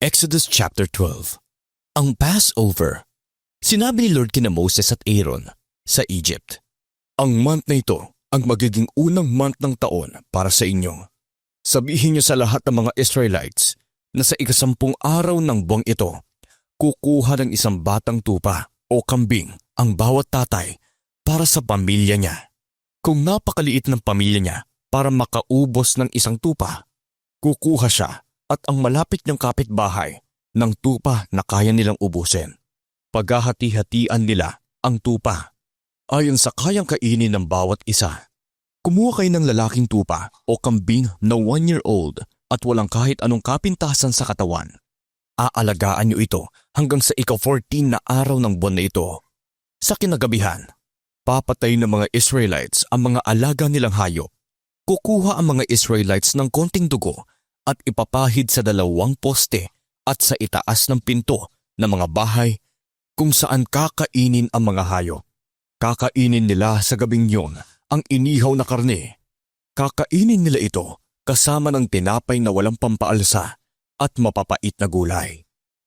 Exodus chapter 12 Ang Passover Sinabi ni Lord kina Moses at Aaron sa Egypt, Ang month na ito ang magiging unang month ng taon para sa inyo. Sabihin niyo sa lahat ng mga Israelites na sa ikasampung araw ng buwang ito, kukuha ng isang batang tupa o kambing ang bawat tatay para sa pamilya niya. Kung napakaliit ng pamilya niya para makaubos ng isang tupa, kukuha siya at ang malapit niyang kapitbahay ng tupa na kaya nilang ubusin. Paghahati-hatian nila ang tupa. Ayon sa kayang kainin ng bawat isa. Kumuha kayo ng lalaking tupa o kambing na one year old at walang kahit anong kapintasan sa katawan. Aalagaan niyo ito hanggang sa ika-14 na araw ng buwan na ito. Sa kinagabihan, papatay ng mga Israelites ang mga alaga nilang hayop. Kukuha ang mga Israelites ng konting dugo at ipapahid sa dalawang poste at sa itaas ng pinto ng mga bahay kung saan kakainin ang mga hayop. Kakainin nila sa gabing yon ang inihaw na karne. Kakainin nila ito kasama ng tinapay na walang pampaalsa at mapapait na gulay.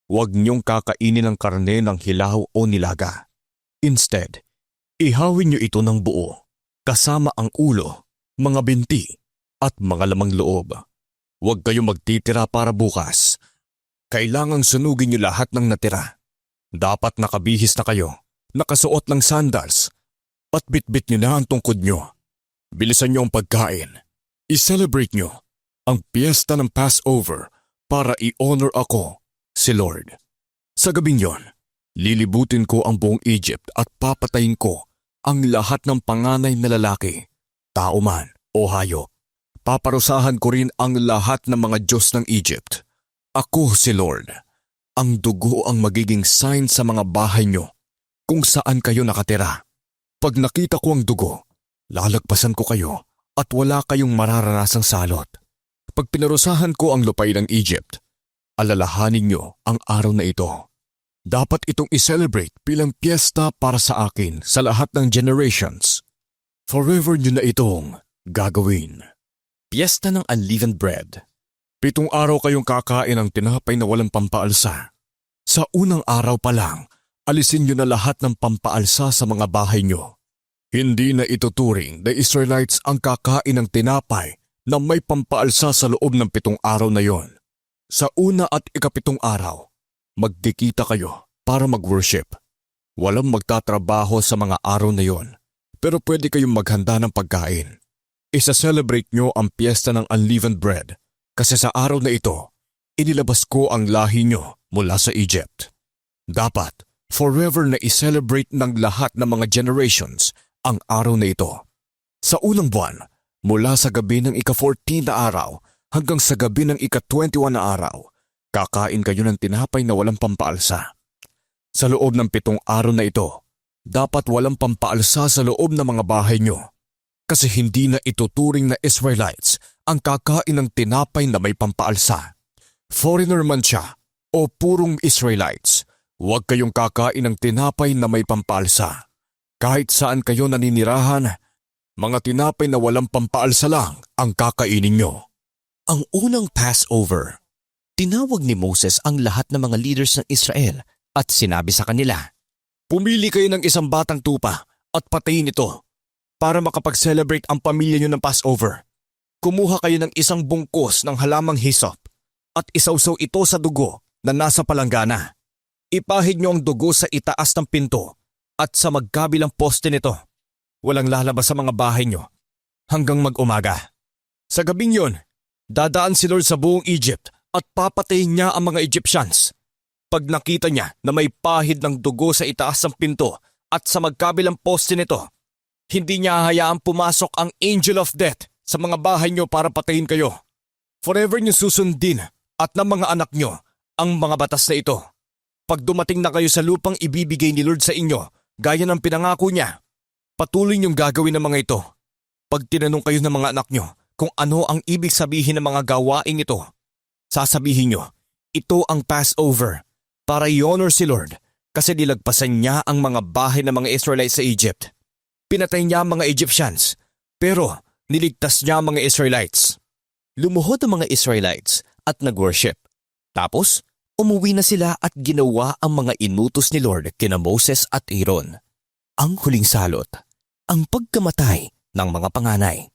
Huwag niyong kakainin ang karne ng hilaw o nilaga. Instead, ihawin niyo ito ng buo, kasama ang ulo, mga binti, at mga lamang loob. Huwag kayong magtitira para bukas. Kailangang sunugin niyo lahat ng natira. Dapat nakabihis na kayo, nakasuot ng sandals, at bitbit niyo na ang tungkod niyo. Bilisan niyo ang pagkain. I-celebrate niyo ang piyesta ng Passover para i-honor ako, si Lord. Sa gabing yon, lilibutin ko ang buong Egypt at papatayin ko ang lahat ng panganay na lalaki, tao man o hayop. Paparusahan ko rin ang lahat ng mga Diyos ng Egypt. Ako si Lord. Ang dugo ang magiging sign sa mga bahay nyo kung saan kayo nakatira. Pag nakita ko ang dugo, lalagpasan ko kayo at wala kayong mararanasang salot. Pag pinarusahan ko ang lupay ng Egypt, alalahanin nyo ang araw na ito. Dapat itong i-celebrate bilang piyesta para sa akin sa lahat ng generations. Forever nyo na itong gagawin. Piyesta ng Unleavened Bread Pitong araw kayong kakain ng tinapay na walang pampaalsa. Sa unang araw pa lang, alisin nyo na lahat ng pampaalsa sa mga bahay nyo. Hindi na ituturing na Israelites ang kakain ng tinapay na may pampaalsa sa loob ng pitong araw na yon. Sa una at ikapitong araw, magdikita kayo para mag-worship. Walang magtatrabaho sa mga araw na yon, pero pwede kayong maghanda ng pagkain. Isa-celebrate nyo ang piyesta ng unleavened bread kasi sa araw na ito, inilabas ko ang lahi nyo mula sa Egypt. Dapat forever na i-celebrate ng lahat ng mga generations ang araw na ito. Sa unang buwan, mula sa gabi ng ika-14 na araw hanggang sa gabi ng ika-21 na araw, kakain kayo ng tinapay na walang pampaalsa. Sa loob ng pitong araw na ito, dapat walang pampaalsa sa loob ng mga bahay nyo kasi hindi na ituturing na Israelites ang kakain ng tinapay na may pampaalsa. Foreigner man siya o purong Israelites, huwag kayong kakain ng tinapay na may pampaalsa. Kahit saan kayo naninirahan, mga tinapay na walang pampaalsa lang ang kakainin nyo. Ang unang Passover, tinawag ni Moses ang lahat ng mga leaders ng Israel at sinabi sa kanila, Pumili kayo ng isang batang tupa at patayin ito para makapag-celebrate ang pamilya nyo ng Passover. Kumuha kayo ng isang bungkos ng halamang hisop at isawsaw ito sa dugo na nasa palanggana. Ipahid nyo ang dugo sa itaas ng pinto at sa magkabilang poste nito. Walang lalabas sa mga bahay nyo hanggang mag-umaga. Sa gabing yon, dadaan si Lord sa buong Egypt at papatayin niya ang mga Egyptians. Pag nakita niya na may pahid ng dugo sa itaas ng pinto at sa magkabilang poste nito, hindi niya hayaang pumasok ang angel of death sa mga bahay niyo para patayin kayo. Forever niyo susundin at ng mga anak niyo ang mga batas na ito. Pag dumating na kayo sa lupang ibibigay ni Lord sa inyo, gaya ng pinangako niya, patuloy niyong gagawin ang mga ito. Pag tinanong kayo ng mga anak niyo kung ano ang ibig sabihin ng mga gawaing ito, sasabihin niyo, ito ang Passover para i-honor si Lord kasi dilagpasan niya ang mga bahay ng mga Israelites sa Egypt. Pinatay niya ang mga Egyptians, pero niligtas niya ang mga Israelites. Lumuhod ang mga Israelites at nag-worship. Tapos, Umuwi na sila at ginawa ang mga inutos ni Lord kina Moses at Aaron. Ang huling salot, ang pagkamatay ng mga panganay.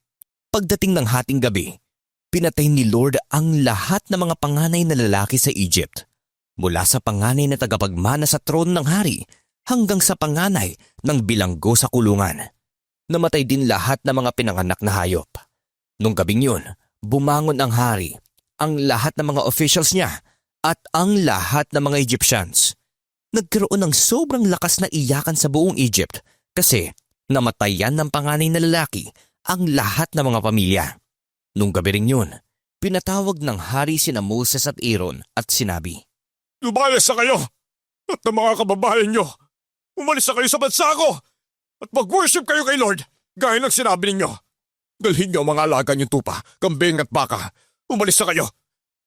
Pagdating ng hating gabi, pinatay ni Lord ang lahat ng mga panganay na lalaki sa Egypt. Mula sa panganay na tagapagmana sa trono ng hari hanggang sa panganay ng bilanggo sa kulungan. Namatay din lahat ng mga pinanganak na hayop. Nung gabing yun, bumangon ang hari, ang lahat ng mga officials niya at ang lahat ng mga Egyptians. Nagkaroon ng sobrang lakas na iyakan sa buong Egypt kasi namatayan ng panganay na lalaki ang lahat ng mga pamilya. Nung gabi rin yun, pinatawag ng hari sina Moses at Aaron at sinabi, Lumayas na kayo at ng mga kababayan nyo. Umalis na kayo sa bansa ko at mag-worship kayo kay Lord gaya ng sinabi ninyo. Dalhin niyo ang mga alaga niyong tupa, kambing at baka. Umalis na kayo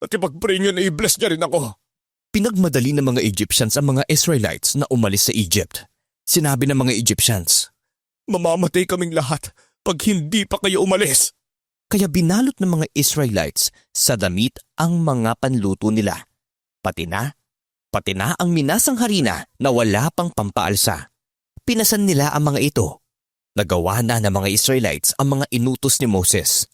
at ipag-pray niyo na i-bless niya rin ako. Pinagmadali ng mga Egyptians ang mga Israelites na umalis sa Egypt. Sinabi ng mga Egyptians, Mamamatay kaming lahat pag hindi pa kayo umalis. kaya binalot ng mga Israelites sa damit ang mga panluto nila. Pati na, pati na ang minasang harina na wala pang pampaalsa. Pinasan nila ang mga ito. Nagawa na ng mga Israelites ang mga inutos ni Moses.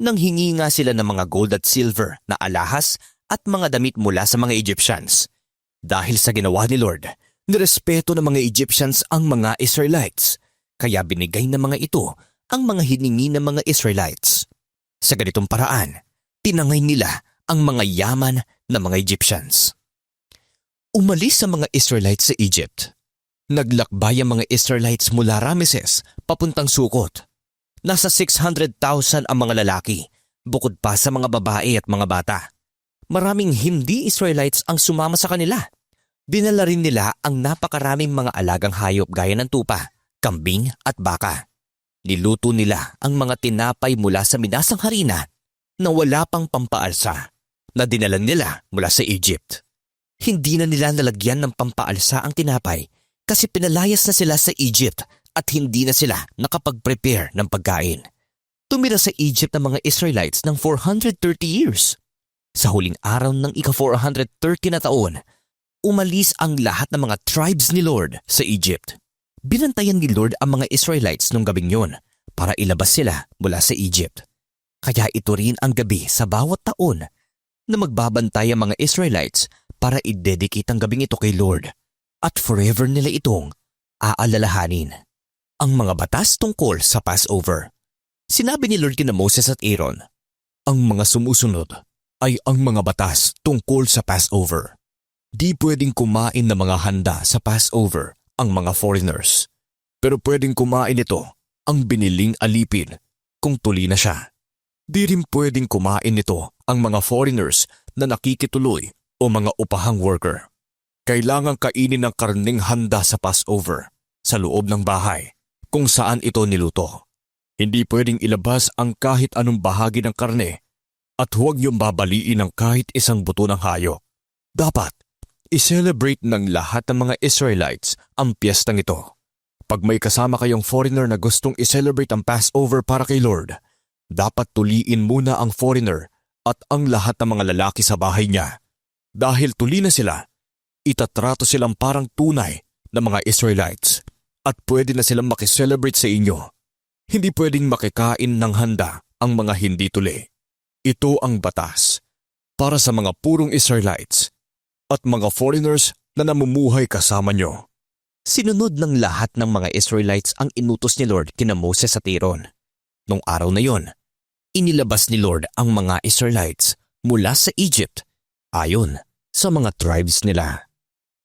Nang hingi nga sila ng mga gold at silver na alahas at mga damit mula sa mga Egyptians. Dahil sa ginawa ni Lord, nirespeto ng mga Egyptians ang mga Israelites. Kaya binigay ng mga ito ang mga hiningi ng mga Israelites. Sa ganitong paraan, tinangay nila ang mga yaman ng mga Egyptians. Umalis sa mga Israelites sa Egypt. Naglakbay ang mga Israelites mula Rameses papuntang Sukot. Nasa 600,000 ang mga lalaki, bukod pa sa mga babae at mga bata. Maraming hindi Israelites ang sumama sa kanila. Dinala rin nila ang napakaraming mga alagang hayop gaya ng tupa, kambing at baka. Niluto nila ang mga tinapay mula sa minasang harina na wala pang pampaalsa na dinala nila mula sa Egypt. Hindi na nila nalagyan ng pampaalsa ang tinapay kasi pinalayas na sila sa Egypt at hindi na sila nakapag-prepare ng pagkain. Tumira sa Egypt ang mga Israelites ng 430 years. Sa huling araw ng ika-430 na taon, umalis ang lahat ng mga tribes ni Lord sa Egypt. Binantayan ni Lord ang mga Israelites nung gabing yun para ilabas sila mula sa Egypt. Kaya ito rin ang gabi sa bawat taon na magbabantay ang mga Israelites para i-dedicate ang gabing ito kay Lord at forever nila itong aalalahanin. Ang mga batas tungkol sa Passover. Sinabi ni Lord kina Moses at Aaron, ang mga sumusunod ay ang mga batas tungkol sa Passover. Di pwedeng kumain ng mga handa sa Passover ang mga foreigners. Pero pwedeng kumain ito ang biniling alipin kung tuli na siya. Di rin pwedeng kumain nito ang mga foreigners na nakikituloy o mga upahang worker. Kailangang kainin ng karning handa sa Passover sa loob ng bahay kung saan ito niluto. Hindi pwedeng ilabas ang kahit anong bahagi ng karne at huwag niyong babaliin ang kahit isang buto ng hayop. Dapat, i-celebrate ng lahat ng mga Israelites ang piyestang ito. Pag may kasama kayong foreigner na gustong i-celebrate ang Passover para kay Lord, dapat tuliin muna ang foreigner at ang lahat ng mga lalaki sa bahay niya. Dahil tuli na sila, itatrato silang parang tunay na mga Israelites at pwede na silang makiselebrate sa inyo. Hindi pwedeng makikain ng handa ang mga hindi tuli. Ito ang batas para sa mga purong Israelites at mga foreigners na namumuhay kasama nyo. Sinunod ng lahat ng mga Israelites ang inutos ni Lord kina Moses at Aaron. Nung araw na yon, inilabas ni Lord ang mga Israelites mula sa Egypt ayon sa mga tribes nila.